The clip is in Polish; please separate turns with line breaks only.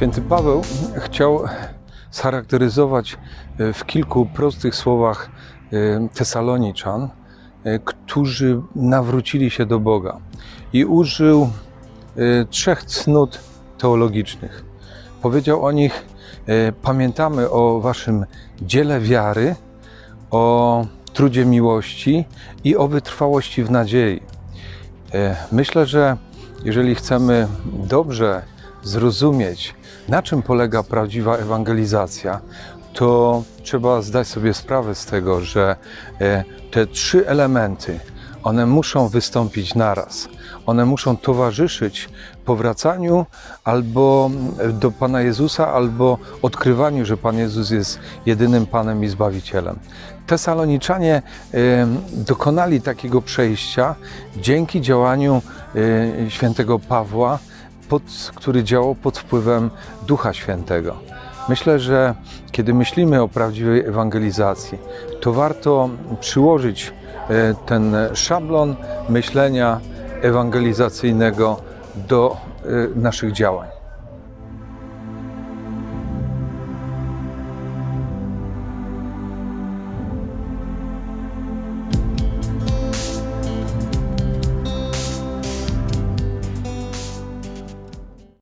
Święty Paweł chciał scharakteryzować e, w kilku prostych słowach e, Tesaloniczan, e, którzy nawrócili się do Boga. I użył trzech cnót teologicznych. Powiedział o nich: Pamiętamy o Waszym dziele wiary, o trudzie miłości i o wytrwałości w nadziei. Myślę, że jeżeli chcemy dobrze zrozumieć, na czym polega prawdziwa ewangelizacja, to trzeba zdać sobie sprawę z tego, że e, te trzy elementy, one muszą wystąpić naraz. One muszą towarzyszyć powracaniu albo do Pana Jezusa, albo odkrywaniu, że Pan Jezus jest jedynym Panem i Zbawicielem. Tesaloniczanie e, dokonali takiego przejścia dzięki działaniu e, świętego Pawła, pod, który działał pod wpływem Ducha Świętego. Myślę, że kiedy myślimy o prawdziwej ewangelizacji, to warto przyłożyć e, ten szablon myślenia ewangelizacyjnego do e, naszych działań.